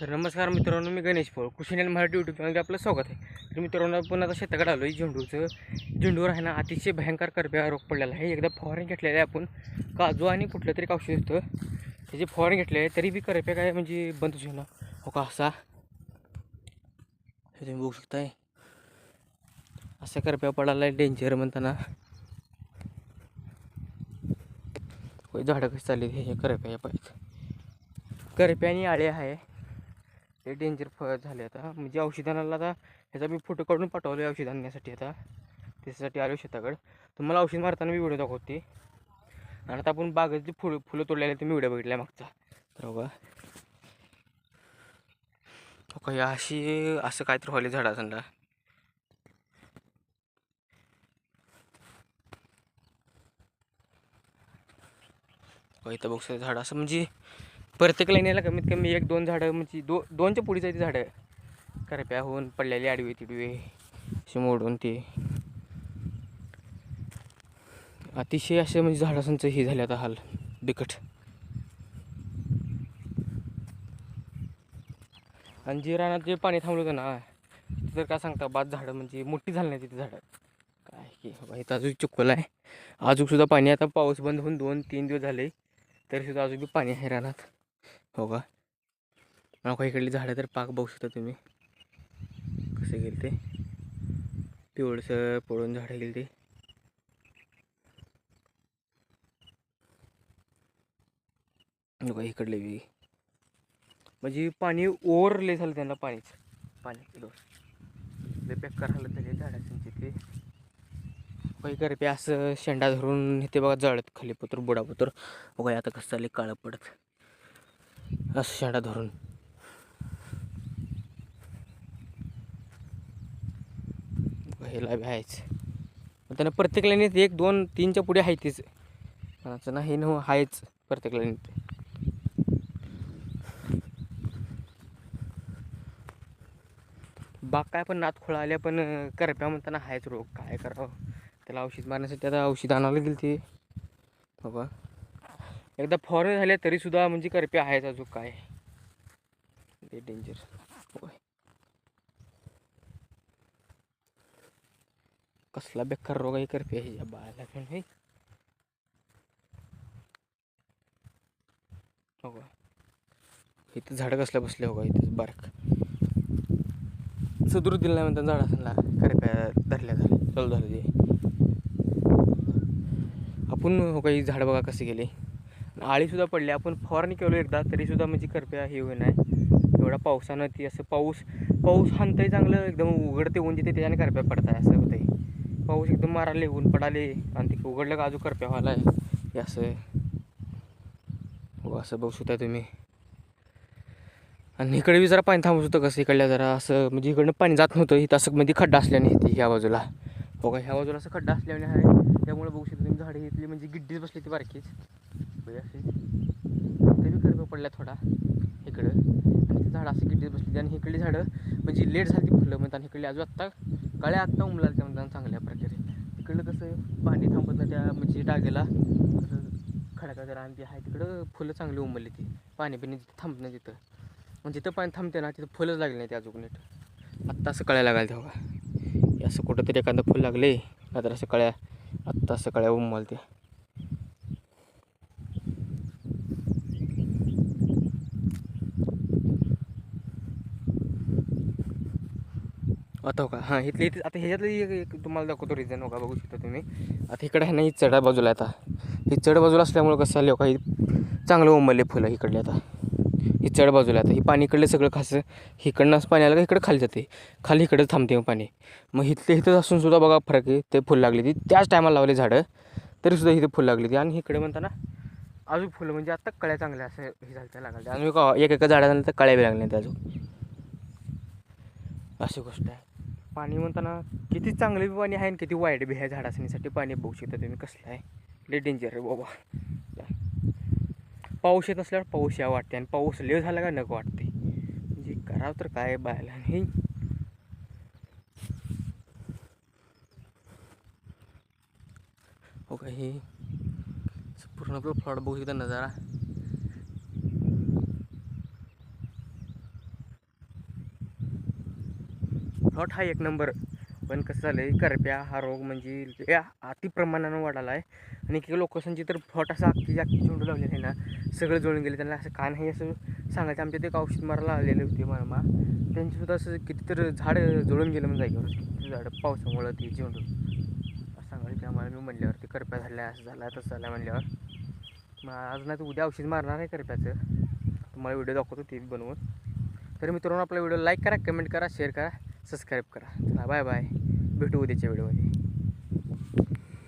तर नमस्कार मित्रांनो मी गणेश पोळ कुशिनेल आणि मराठी यूट्यूब चॅनलमध्ये आपलं स्वागत आहे. तर मित्रांनो आपण आता शेताकडे आलो आहे झेंडूचं झेंडूवर आहे ना अतिशय भयंकर करब्या रोग पडलेला आहे. एकदा फवारणी घेतलेली आहे आपण. काजू आणि कुठलं तरी औषध होतं. त्याची फवारणी घेतले आहे तरी बी करप्या काय म्हणजे बंदच होईना हो का? असा. हे तुम्ही बघू शकताय. असा करप्या पडायला आहे डेंजर म्हणताना. होय झाडं कशी चालली हे करप्या या पाहिजे करप्या आणि आळे आहे. ते डेंजर फ झाले आता. म्हणजे औषधांना आता ह्याचा मी फोटो काढून पाठवलो आहे औषध आणण्यासाठी आता. त्याच्यासाठी आलो शेताकडे. तुम्हाला औषध मारताना मी व्हिडिओ दाखवते. आणि आता आपण बागेतली फुलं फुलं तोडलेले तुम्ही व्हिडिओ बघितला मागचा. तर बघा. या अशी असं काहीतरी व्हायला झाडा समजा इथं बघ झाड असं म्हणजे प्रत्येक लाईनीला कमीत कमी एक दोन झाडं म्हणजे दो दोनच्या पुढीच ती झाडं. करप्या होऊन पडलेली आडवे तिडवे. असे मोडून ते. अतिशय असे म्हणजे झाडांचं हे झाले आता हाल. बिकट. आणि जे रानात जे पाणी थांबलं होतं ना तर काय सांगता बाद झाडं म्हणजे मोठी झाली नाही तिथे झाडं. काय की बाबा इथं अजून चिखल आहे. अजूनसुद्धा पाणी आता पाऊस बंद होऊन दोन तीन दिवस झाले तरी सुद्धा अजून बी पाणी आहे रानात. हो का? मला इकडली झाडं तर पाक बघू शकता तुम्ही. कसे गेले ते पिवळसं पडून झाडं गेली ते बघा इकडले बी. म्हणजे पाणी ओव्हरले झालं त्यांना पाणीच. पाणी पॅक करायला बेकार हालत झाली झाडांची ते. काही करपे असं शेंडा धरून ते बघा जळत खाली पत्र बुडापत्र. बघा आता कसं चालले काळं पडत. असं शाडा धरून. ह्याला बी आहेच. मग त्यांना प्रत्येक लाईनीत एक दोन तीनच्या पुढे आहे तीच. कोणाचं नाही न आहेच प्रत्येक लाईनीत बाग काय पण नात खोळा आल्या पण करप्या म्हणताना आहेच रोग. काय करावं? त्याला औषध मारण्यासाठी आता औषध आणायला गेली ते बाबा. एकदा फॉरे झाल्या तरी सुद्धा म्हणजे करप्या आहेच अजून काय. ते डेंजर कसला बेकार रोग आहे करप्या ह्याच्या बाळाला पण हे हो इथं झाडं कसल्या बसले हो इथं बारक. सदूर दिलं नाही म्हणतात असला करप्या धरल्या झाले चालू झालं ते. आपण हो काही झाड बघा कसे गेले. आळीसुद्धा पडली. आपण फवारणी केलो एकदा तरीसुद्धा म्हणजे करप्या हे होई नाही एवढा पावसानं ती असं पाऊस पाऊस हाणतंय चांगलं एकदम उघडते ऊन जिथे त्याच्याने करप्या पडताय असं होतंय. पाऊस एकदम माराले ऊन पडाले आणि ते उघडलं का अजून करप्या व्हायला आहे? असं हो असं बघू शकता तुम्ही. आणि इकडे बी जरा पाणी थांबत होतं कसं इकडल्या जरा असं म्हणजे इकडनं पाणी जात नव्हतं इथं असं म्हणजे खड्डा असल्याने येते ह्या बाजूला. हो का ह्या बाजूला असं खड्डा असल्याने आहे. त्यामुळे बघू शकता तुम्ही झाडे इथली म्हणजे गिड्डीच बसली ती बारकीच. म्हणजे असे कमी बी पडल्या थोडा. इकडं. आणि ते झाडं असं किती बसली आणि इकडली झाडं म्हणजे लेट झाली ती फुलं म्हणतात आणि इकडली अजून आत्ता कळ्या आत्ता उमला त्या म्हणतात चांगल्या प्रकारे. तिकडलं कसं पाणी थांबत नाही त्या म्हणजे डागेला. असं खडका जरा आणि आहे. तिकडं फुलं चांगली उमलली ती. पाणी बिणी तिथं थांबत नाही तिथं. मग तिथं पाणी थांबते ना तिथं फुलंच लागले नाही ते अजून नीट. आत्ता असं कळ्या लागायला तेव्हा असं कुठंतरी एखादं फुल लागले नाहीतर असं कळ्या आत्ता असं कळ्या उमलते आता हो का? हां इथली इथे आता ह्याच्यातली एक एक तुम्हाला दाखवतो रिझन हो का? बघू शकता तुम्ही. आता इकडे आहे ना ही चढा बाजूला आता. ही चढ बाजूला असल्यामुळं कसं झालं हो का? ही चांगलं उमरले फुलं इकडले आता. ही चढ बाजूला आता. ही पाणी इकडलं सगळं खासं. इकडनं पाणी आलं का इकडं खाली जाते. खाली इकडे थांबते मग पाणी. मग इथले इथं असून सुद्धा बघा फरक आहे. ते फुल लागली ती. त्याच टायमाला लावले झाडं. तरी सुद्धा इथे फुल लागली ती. आणि इकडे म्हणताना अजून फुलं म्हणजे आता कळ्या चांगल्या असं हे झालं त्या लागल्या. अजून एका एक एका झाडाला तर कळ्या बी लागल्या त्या अजून. अशी गोष्ट आहे. पाणी म्हणताना किती चांगलं बी पाणी आहे आणि किती वाईट बी आहे झाडासणीसाठी पाणी बघू शकता तुम्ही कसलं आहे. लय डेंजर आहे बाबा. पाऊस येत नसल्यावर पाऊस या वाटते आणि पाऊस लेव झाला का नको वाटते. म्हणजे करावं तर काय बायला नाही. हो का हे पूर्ण आपलं फ्लॉट बघू शकता नजारा. फ्लॉट हा एक नंबर पण कसं झालं आहे करप्या हा रोग म्हणजे या अतिप्रमाणानं वाढाला आहे. आणि की लोकसंची तर फॉट असा अख्खी जागती झुंड लावलेली आहे ना सगळं जुळून गेले. त्यांना असं का नाही असं सांगायचं. आमच्या ते एक औषध मारायला आलेले होते मामा. त्यांचीसुद्धा असं किती तर झाडं जुळून गेलं म्हणजे जागेवर. किती झाडं पावसामुळं ती झेंडू. असं सांगायला की आम्हाला मी म्हणल्यावर ते करप्या झाल्या असं झाला तसं झालं म्हणल्यावर. मग आज नाही तर उद्या औषध मारणार आहे करप्याचं. तुम्हाला व्हिडिओ दाखवतो ते बनवून. तर मित्रांनो आपला व्हिडिओ लाईक करा कमेंट करा शेअर करा. सबस्क्राईब करा. चला बाय बाय भेटू उद्याच्या व्हिडिओमध्ये